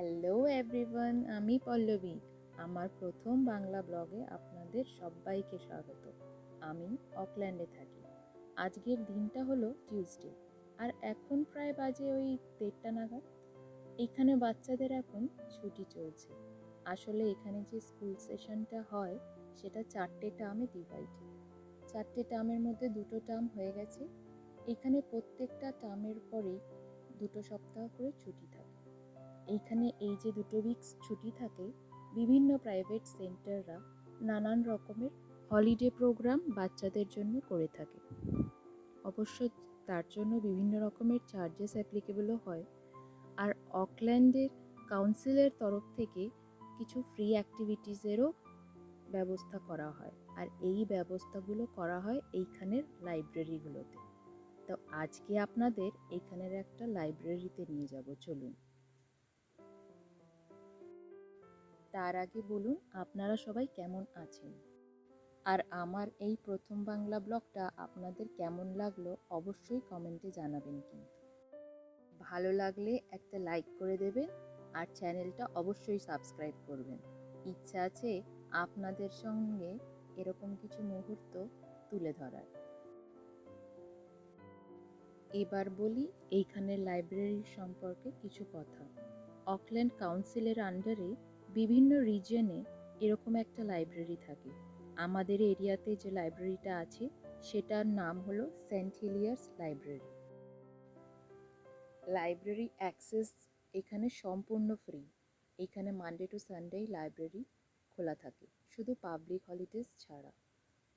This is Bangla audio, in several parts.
হ্যালো এভরিওয়ান আমি পল্লবী। আমার প্রথম বাংলা ব্লগে আপনাদের সবাইকে স্বাগত। আমি অকল্যান্ডে থাকি। আজকের দিনটা হলো টিউসডে আর এখন প্রায় বাজে ওই দেড়টা নাগাদ। এখানে বাচ্চাদের এখন ছুটি চলছে। আসলে এখানে যে স্কুল সেশনটা হয়, সেটা চারটে টার্মে ডিভাইড চারটে টার্মের মধ্যে দুটো টার্ম হয়ে গেছে। এখানে প্রত্যেকটা টার্মের পরেই দুটো সপ্তাহ করে ছুটি থাকে। এইখানে এই যে দুটো উইকস ছুটি থাকে, বিভিন্ন প্রাইভেট সেন্টাররা নানান রকমের হলিডে প্রোগ্রাম বাচ্চাদের জন্য করে থাকে। অবশ্য তার জন্য বিভিন্ন রকমের চার্জেস অ্যাপ্লিকেবলও হয়। আর অকল্যান্ডের কাউন্সিলের তরফ থেকে কিছু ফ্রি অ্যাক্টিভিটিসেরও ব্যবস্থা করা হয়। আর এই ব্যবস্থাগুলো করা হয় এইখানের লাইব্রেরিগুলোতে তো আজকে আপনাদের এখানের একটা লাইব্রেরিতে নিয়ে যাব, চলুন। তার আগে বলুন আপনারা সবাই কেমন আছেন? আর আমার এই প্রথম বাংলা ব্লগটা আপনাদের কেমন লাগল অবশ্যই কমেন্টে জানাবেন কিন্তু। ভালো লাগলে একটা লাইক করে দেবেন আর চ্যানেলটা অবশ্যই সাবস্ক্রাইব করবেন। ইচ্ছা আছে আপনাদের সঙ্গে এরকম কিছু মুহূর্ত তুলে ধরার। এবার বলি এইখানের লাইব্রেরির সম্পর্কে কিছু কথা। অকল্যান্ড কাউন্সিলের আন্ডারে বিভিন্ন রিজিয়নে এরকম একটা লাইব্রেরি থাকে। আমাদের এরিয়াতে যে লাইব্রেরিটা আছে, সেটার নাম হলো Saint Helier's library library access এখানে সম্পূর্ণ ফ্রি এখানে মানডে টু সানডে লাইব্রেরি খোলা থাকে। শুধু পাবলিক হলিডেজ ছাড়া।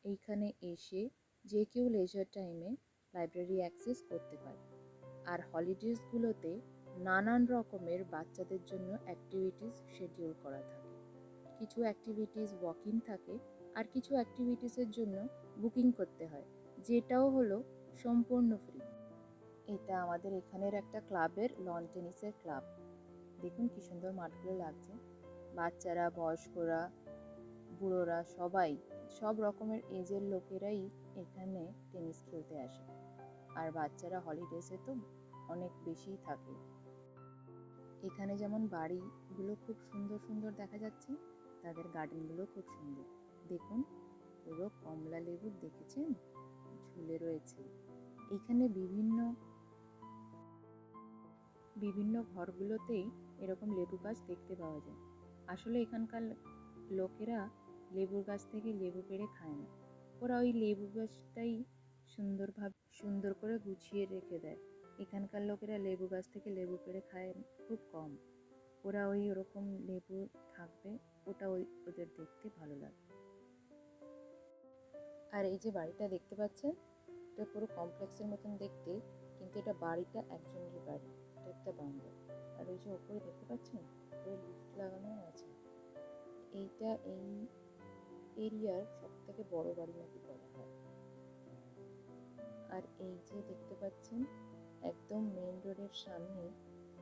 এইখানে এসে যে কেউ লেজার টাইমে লাইব্রেরি অ্যাক্সেস করতে পারে। আর হলিডেজগুলোতে নানান রকমের বাচ্চাদের জন্য অ্যাক্টিভিটিস শিডিউল করা থাকে। কিছু অ্যাক্টিভিটিস ওয়াকিং থাকে আর কিছু অ্যাক্টিভিটিসের জন্য বুকিং করতে হয়, যেটাও হলো সম্পূর্ণ ফ্রি এটা আমাদের এখানের একটা ক্লাবের লন টেনিসের ক্লাব দেখুন কি সুন্দর মাঠগুলো লাগছে। বাচ্চারা, বয়স্করা, বুড়োরা সবাই, সব রকমের এজের লোকেরাই এখানে টেনিস খেলতে আসে। আর বাচ্চারা হলিডেসে তো অনেক বেশিই থাকে। এখানে যেমন বাড়িগুলো খুব সুন্দর সুন্দর দেখা যাচ্ছে, তাদের গার্ডেনগুলো খুব সুন্দর। দেখুন, পুরো কমলা লেবু দেখেছেন? ঝুলে রয়েছে। এখানে বিভিন্ন বিভিন্ন ঘরগুলোতেই এরকম লেবু গাছ দেখতে পাওয়া যায়। আসলে এখানকার লোকেরা লেবুর গাছ থেকে লেবু পেড়ে খায় না। ওরা ওই লেবু গাছটাই সুন্দরভাবে, সুন্দর করে গুছিয়ে রেখে দেয়। এখানকার লোকেরা লেবু গাছ থেকে লেবু পেড়ে খায় খুব কম। ওরা ওই ওরকম লেবু থাকবে, ওটা ওই ওদের দেখতে ভালো লাগে আর এই যে বাড়িটা দেখতে পাচ্ছেন, এটা পুরো কমপ্লেক্সের মতন দেখতে, কিন্তু এটা বাড়িটা একজনেরই বাড়ি, এটা একটা বাংলো আর ওই যে ওপরে দেখতে পাচ্ছেন ওপরে লিফট লাগানো আছে। এইটা এই এরিয়ার সব থেকে বড় বাড়ি নাকি বলা হয়। আর এই যে দেখতে পাচ্ছেন একদম মেন রোডের সামনে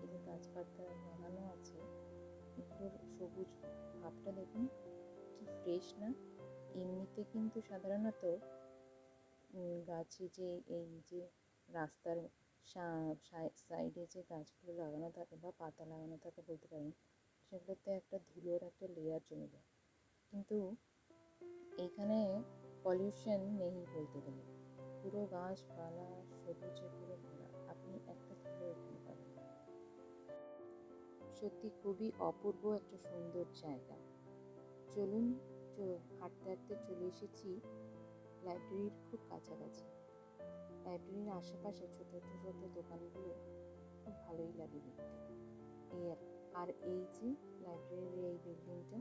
এই যে গাছপাতা লাগানো আছে এগুলোর সবুজ ভাবটা দেখুন, কি ফ্রেশ না? এমনিতে কিন্তু সাধারণত গাছে যে এই যে রাস্তার সাইডে যে গাছগুলো লাগানো থাকে বা পাতা লাগানো থাকে বলতে পারেন, সেগুলোতে একটা ধুলোর একটা লেয়ার জমে যায়। কিন্তু এইখানে পলিউশন নেই বলতে গেলে। পুরো গাছপালা সবুজে পুরো এখানে পাবেন না। সত্যি খুবই অপূর্ব একটা সুন্দর জায়গা। চলুন হাঁটতে হাঁটতে চলে এসেছি লাইব্রেরির খুব কাছাকাছি। লাইব্রেরির আশেপাশে ছোট ছোট দোকানগুলো খুব ভালোই লাগে দেখতে। এই আর এই যে লাইব্রেরির এই বিল্ডিংটা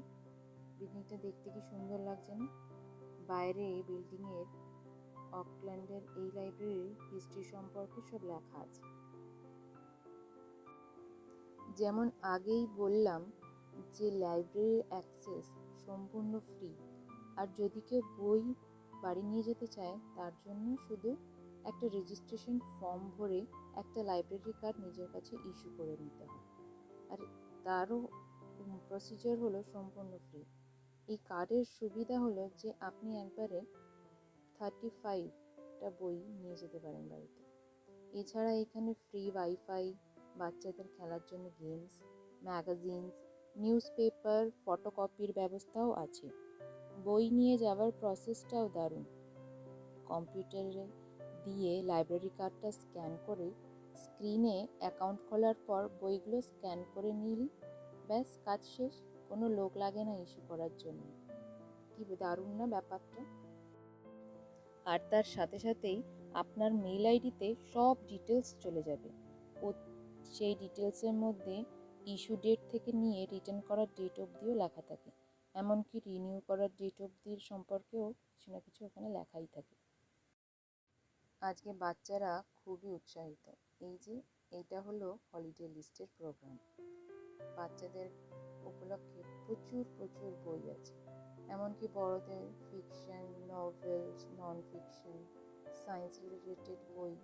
বিল্ডিংটা দেখতে কি সুন্দর লাগছে না? বাইরে এই বিল্ডিংয়ের অকল্যান্ডের এই লাইব্রেরির হিস্ট্রি সম্পর্কে সব লেখা আছে। যেমন আগেই বললাম যে লাইব্রেরির অ্যাক্সেস সম্পূর্ণ ফ্রি আর যদি কেউ বই বাড়ি নিয়ে যেতে চায়, তার জন্য শুধু একটা রেজিস্ট্রেশন ফর্ম ভরে একটা লাইব্রেরি কার্ড নিজের কাছে ইস্যু করে নিতে হয়। আর তারও প্রসিজার হলো সম্পূর্ণ ফ্রি এই কার্ডের সুবিধা হলো যে আপনি একবারে থার্টি ফাইভটা বই নিয়ে যেতে পারেন বাড়িতে। এছাড়া এখানে ফ্রি ওয়াইফাই বাচ্চাদের খেলার জন্য গেমস ম্যাগাজিনস নিউজ পেপার ফটোকপির ব্যবস্থাও আছে। বই নিয়ে যাওয়ার প্রসেসটাও দারুণ। কম্পিউটারে দিয়ে লাইব্রেরি কার্ডটা স্ক্যান করে স্ক্রিনে অ্যাকাউন্ট খোলার পর বইগুলো স্ক্যান করে নিলি, ব্যাস, কাজ শেষ। কোনো লোক লাগে না ইস্যু করার জন্য। কি দারুণ না ব্যাপারটা? আর তার সাথে সাথেই আপনার মেল আইডিতে সব ডিটেলস চলে যাবে। সেই ডিটেলসের মধ্যে ইস্যু ডেট থেকে নিয়ে রিটার্ন করার ডেট অবধিও লেখা থাকে। এমনকি রিনিউ করার ডেট অবধির সম্পর্কেও কিছু না কিছু ওখানে লেখাই থাকে। আজকে বাচ্চারা খুবই উৎসাহিত। এই যে এইটা হলো হলিডে লিস্টের প্রোগ্রাম বাচ্চাদের উপলক্ষে প্রচুর প্রচুর বই আছে। এমনকি বড়দের fiction novels non fiction science related বই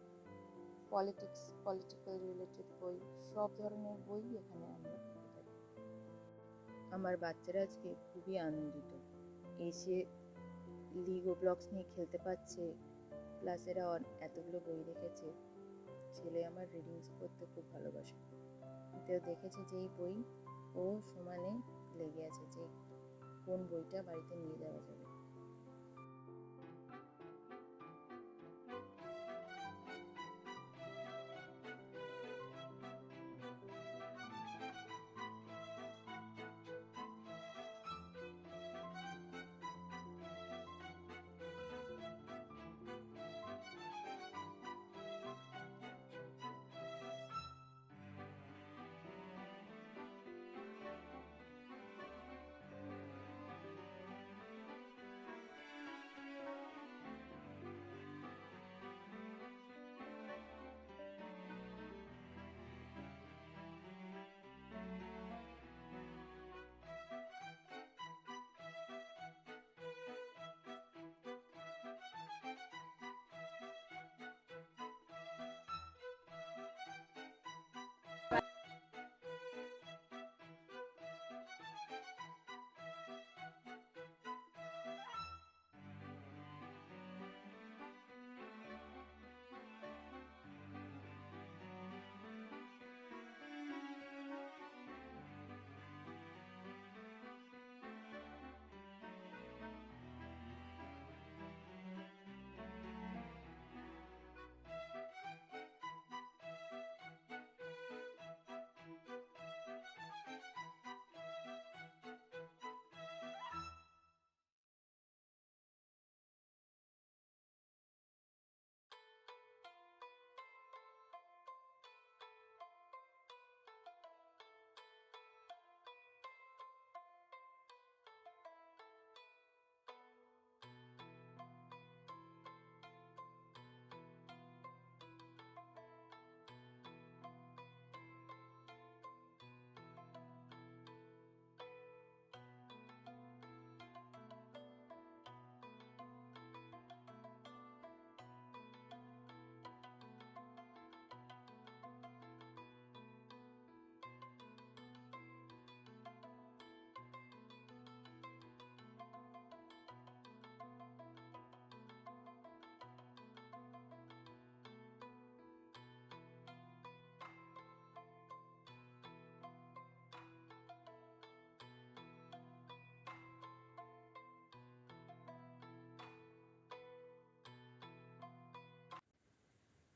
পলিটিক্স পলিটিক্যাল রিলেটেড বই, সব ধরনের বই এখানে আমরা আমার বাচ্চারা আজকে খুবই আনন্দিত। এসে লিগো ব্লকস নিয়ে খেলতে পারছে প্লাস এরা এতগুলো বই রেখেছে। ছেলে আমার রিডিংস করতে খুব ভালোবাসে। তো দেখেছে যে এই বই ও সমানে লেগে আছে যে কোন বইটা বাড়িতে নিয়ে যাওয়া যাবে।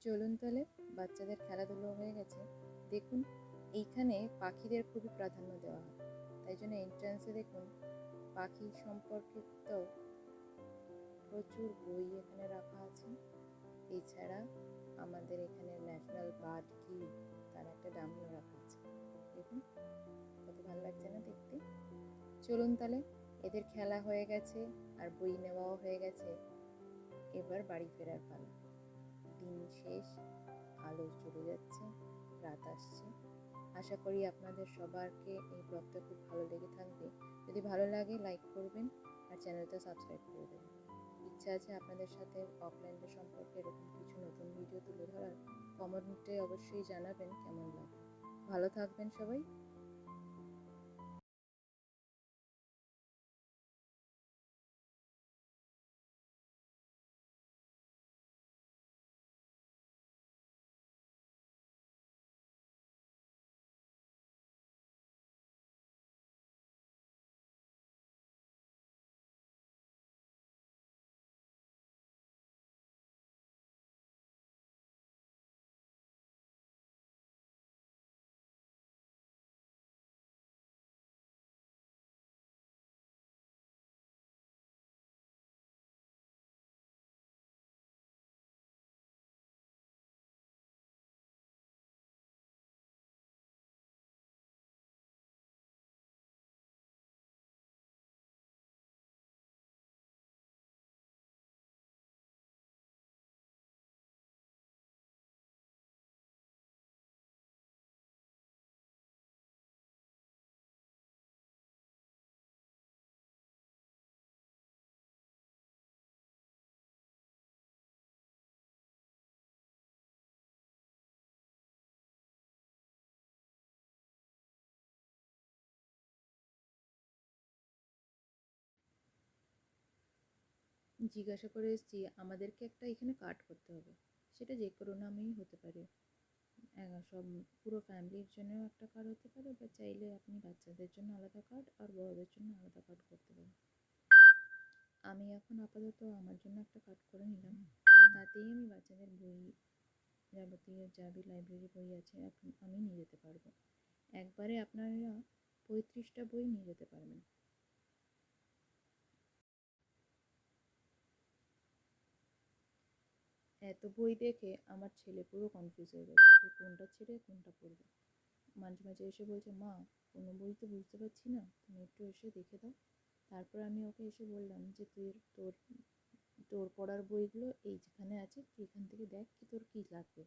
চলুন তাহলে বাচ্চাদের খেলাধুলো হয়ে গেছে। দেখুন, এইখানে পাখিদের খুবই প্রাধান্য দেওয়া হয়। তাই জন্য এন্ট্রান্সে দেখুন, পাখি সম্পর্কিত প্রচুর বই এখানে রাখা আছে। এছাড়া আমাদের এখানে ন্যাশনাল বার্ড কি তার একটা ডামিও রাখা আছে। দেখুন, কত ভালো লাগছে না দেখতে। চলুন তাহলে, এদের খেলা হয়ে গেছে আর বই নেওয়াও হয়ে গেছে। এবার বাড়ি ফেরার পালা। দিন শেষ, আলো চলে যাচ্ছে, রাত আসছে। আশা করি আপনাদের সবারকে এই ব্লগটা খুব ভালো লেগে থাকবে। যদি ভালো লাগে লাইক করবেন আর চ্যানেলটা সাবস্ক্রাইব করে দেবেন। ইচ্ছা আছে আপনাদের সাথে অফলাইনের সম্পর্কে এরকম কিছু নতুন ভিডিও তুলে ধরার? কমেন্টে অবশ্যই জানাবেন কেমন লাগে। ভালো থাকবেন সবাই। জিজ্ঞাসা করে এসেছি, আমাদেরকে একটা এখানে কার্ড করতে হবে। সেটা যে কোনো নামেই হতে পারে। সব পুরো ফ্যামিলির জন্যও একটা কার্ড হতে পারে, বা চাইলে আপনি বাচ্চাদের জন্য আলাদা কার্ড আর বড়দের জন্য আলাদা কার্ড করতে পারেন। আমি এখন আপাতত আমার জন্য একটা কার্ড করে নিলাম। তাতেই আমি বাচ্চাদের বই যাবতীয় যা বি লাইব্রেরি বই আছে আমি নিয়ে যেতে পারব। একবারে আপনারা পঁয়ত্রিশটা বই নিয়ে যেতে পারবেন। এত বই দেখে আমার ছেলে পুরো কনফিউজ হয়ে গেছে, যে কোনটা ছেড়ে কোনটা পড়বে। মাঝে মাঝে এসে বলছে, মা, কোনো বই তো বুঝতে পারছি না, তুমি একটু এসে দেখে দাও। তারপর আমি ওকে এসে বললাম যে, তুই তোর তোর পড়ার বইগুলো এই যেখানে আছে, তুই এখান থেকে দেখ কি তোর কী লাগবে।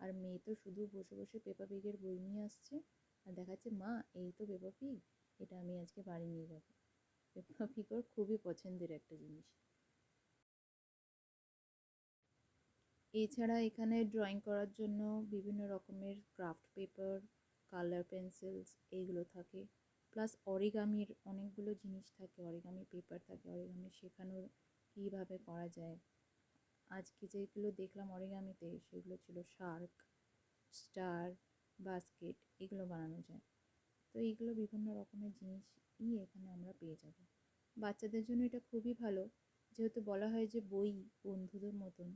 আর মেয়ে তো শুধু বসে বসে পেপা পিগের বই নিয়ে আসছে, আর দেখাচ্ছে, মা, এই তো পেপা পিগ এটা আমি আজকে বাড়ি নিয়ে যাব। পেপা পিগ ওর খুবই পছন্দের একটা জিনিস। এছাড়া এখানে ড্রয়িং করার জন্য বিভিন্ন রকমের ক্রাফট পেপার কালার পেন্সিলস এইগুলো থাকে। প্লাস অরিগামির অনেকগুলো জিনিস থাকে অরিগামি পেপার থাকে অরিগামি শেখানোর কীভাবে করা যায়। আজকে যেগুলো দেখলাম অরিগামিতে সেগুলো ছিল শার্ক স্টার বাস্কেট এগুলো বানানো যায়। তো এইগুলো বিভিন্ন রকমের জিনিসই এখানে আমরা পেয়ে যাব। বাচ্চাদের জন্য এটা খুবই ভালো। যেহেতু বলা হয় যে বই বন্ধুদের মতন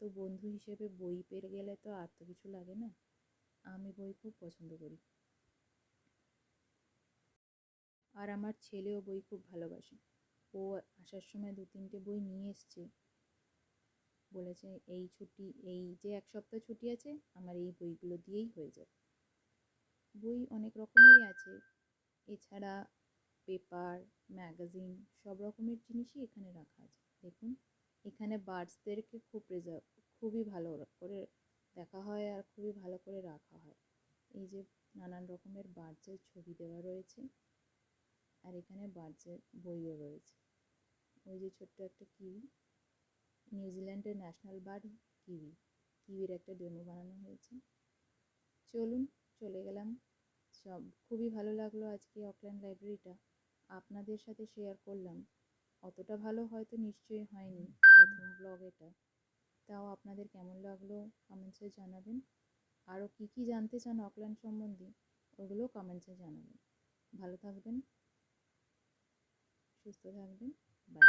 তো বন্ধু হিসেবে বই পেয়ে গেলে তো আর তো কিছু লাগে না। আমি বই খুব পছন্দ করি। আর আমার ছেলেও বই খুব ভালোবাসে। ও আসার সময় দু তিনটে বই নিয়ে এসছে। বলেছে, এই ছুটি, এই যে এক সপ্তাহ ছুটি আছে, আমার এই বইগুলো দিয়েই হয়ে যাবে। বই অনেক রকমেরই আছে। এছাড়া পেপার, ম্যাগাজিন সব রকমের জিনিসই এখানে রাখা আছে। দেখুন। এখানে বার্ডসদেরকে খুব প্রেজার্ভ খুবই ভালো করে দেখা হয় আর খুবই ভালো করে রাখা হয়। এই যে নানান রকমের বার্ডসের ছবি দেওয়া রয়েছে আর এখানে বার্ডসের বইও রয়েছে। ওই যে ছোট্ট একটা কিউই নিউজিল্যান্ডের ন্যাশনাল বার্ড কিউই, কিউইর একটা ডেমো বানানো হয়েছে। চলুন চলে গেলাম। সব, খুবই ভালো লাগল আজকে অকল্যান্ড লাইব্রেরিটা আপনাদের সাথে শেয়ার করলাম। অতটা ভালো হয়তো নিশ্চয়ই হয়নি। প্রথম ব্লগ এটা। তাও আপনাদের কেমন লাগল কমেন্টসে জানাবেন। আরও কি কি জানতে চান অকল্যান্ড সম্বন্ধে, ওগুলো কমেন্টসে জানাবেন। ভালো থাকবেন, সুস্থ থাকবেন বাই